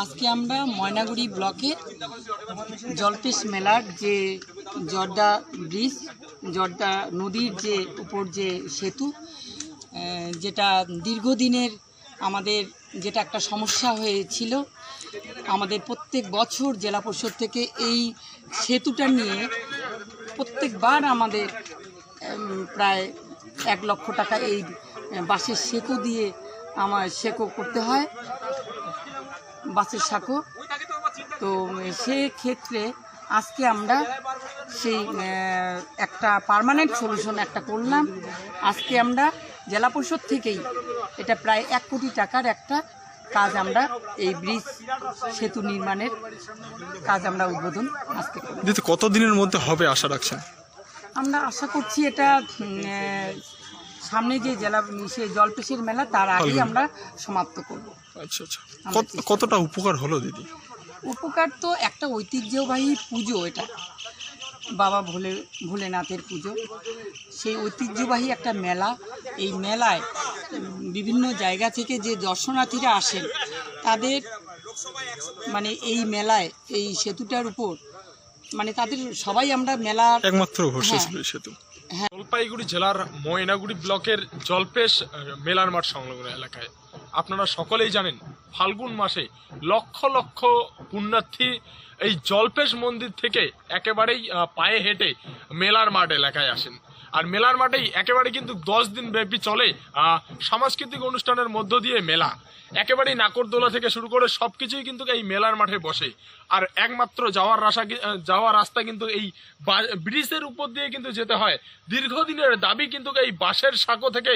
আজকে আমরা ময়নাগুড়ি ব্লকের জলপেশ মেলার যে জর্দা ব্রিজ, জর্দা নদীর যে উপর যে সেতু যেটা দীর্ঘদিনের আমাদের যেটা একটা সমস্যা হয়েছিল, আমাদের প্রত্যেক বছর জেলা পরিষদ থেকে এই সেতুটা নিয়ে প্রত্যেকবার আমাদের প্রায় এক লক্ষ টাকা এই বাসের সেতু দিয়ে আমার সেকো করতে হয়। বাসের সাঁকো। তো সেক্ষেত্রে আজকে আমরা সেই একটা পার্মানেন্ট সলিউশন একটা করলাম। আজকে আমরা জেলা পরিষদ থেকেই এটা প্রায় এক কোটি টাকার একটা কাজ আমরা এই ব্রিজ সেতু নির্মাণের কাজ আমরা উদ্বোধন আজকে করলাম। দিদি কত দিনের মধ্যে হবে আশা রাখছেন? আমরা আশা করছি এটা সামনে যে জেলা সে জলপেশের মেলা তার আগেই আমরা সমাপ্ত করব। আচ্ছা আচ্ছা। কতটা উপকার হলো দিদি? উপকার তো একটা ঐতিহ্যবাহী পুজো এটা। বাবা ভোলে ভোলেনাথের পুজো। সেই ঐতিহ্যবাহী একটা মেলা। এই মেলায় বিভিন্ন জায়গা থেকে যে দর্শনার্থীরা আসেন তাদের মানে এই মেলায় এই সেতুটার উপর মানে তাদের সবাই আমরা মেলার একমাত্র হ্যাঁ। সেতু। জলপাইগুড়ি জেলার ময়নাগুড়ি ব্লকের জলপেশ মেলার মাঠ সংলগ্ন এলাকায়। আপনারা সকলেই জানেন, ফাল্গুন মাসে লক্ষ লক্ষ পুণ্যার্থী এই জলপেশ মন্দির থেকে একেবারেই পায়ে হেঁটে মেলার মাঠ এলাকায় আসেন। আর মেলার মাঠেই একেবারে কিন্তু দশ দিন ব্যাপী চলে সাংস্কৃতিক অনুষ্ঠানের মধ্য দিয়ে মেলা। একেবারেই নাকরদোলা থেকে শুরু করে সব কিছুই কিন্তু এই মেলার মাঠে বসে। আর একমাত্র যাওয়ার রাস্তা যাওয়ার রাস্তা কিন্তু এই ব্রিজের উপর দিয়ে কিন্তু যেতে হয়। দীর্ঘদিনের দাবি কিন্তু এই বাঁশের সাঁকো থেকে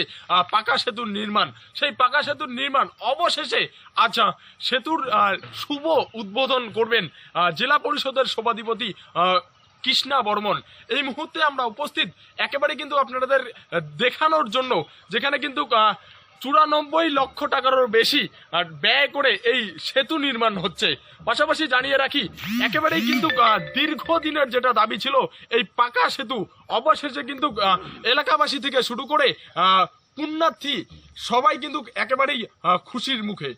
পাকা সেতুর নির্মাণ। সেই পাকা সেতুর নির্মাণ অবশেষে আচ্ছা সেতুর শুভ উদ্বোধন করবেন জেলা পরিষদের সভাধিপতি কৃষ্ণা বর্মন। এই মুহূর্তে আমরা উপস্থিত একেবারে কিন্তু আপনাদের দেখানোর জন্য, যেখানে কিন্তু চুরানব্বই লক্ষ টাকারও বেশি ব্যয় করে এই সেতু নির্মাণ হচ্ছে। পাশাপাশি জানিয়ে রাখি, একেবারেই কিন্তু দীর্ঘদিনের যেটা দাবি ছিল, এই পাকা সেতু অবশেষে কিন্তু এলাকাবাসী থেকে শুরু করে পুণ্যার্থী সবাই কিন্তু একেবারেই খুশির মুখে।